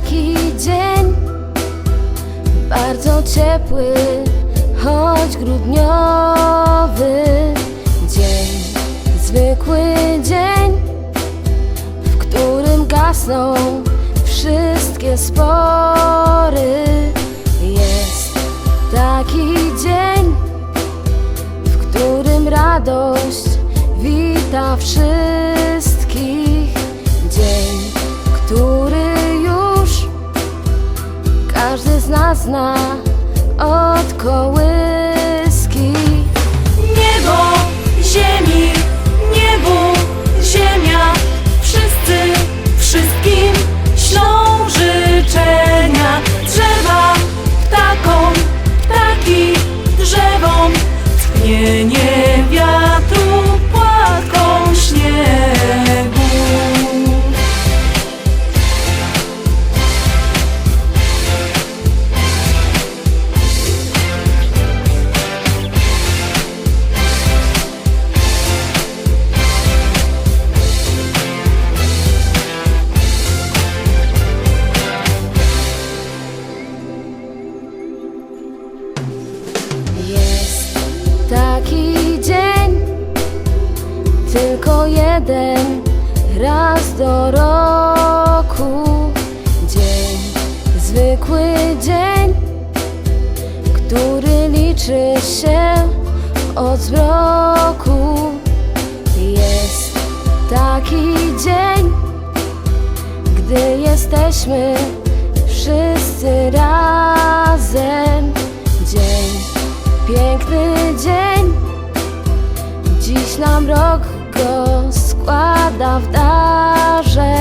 taki dzień. Bardzo ciepły, choć grudniowy Dzień, zwykły dzień W którym gasną wszystkie spory. Jest taki dzień W którym radość wita wszystkich. сна. jeden raz do roku. Dzień, zwykły dzień, który liczy się od zmroku. Jest taki dzień, gdy jesteśmy wszyscy razem. nam rok go składa w darze.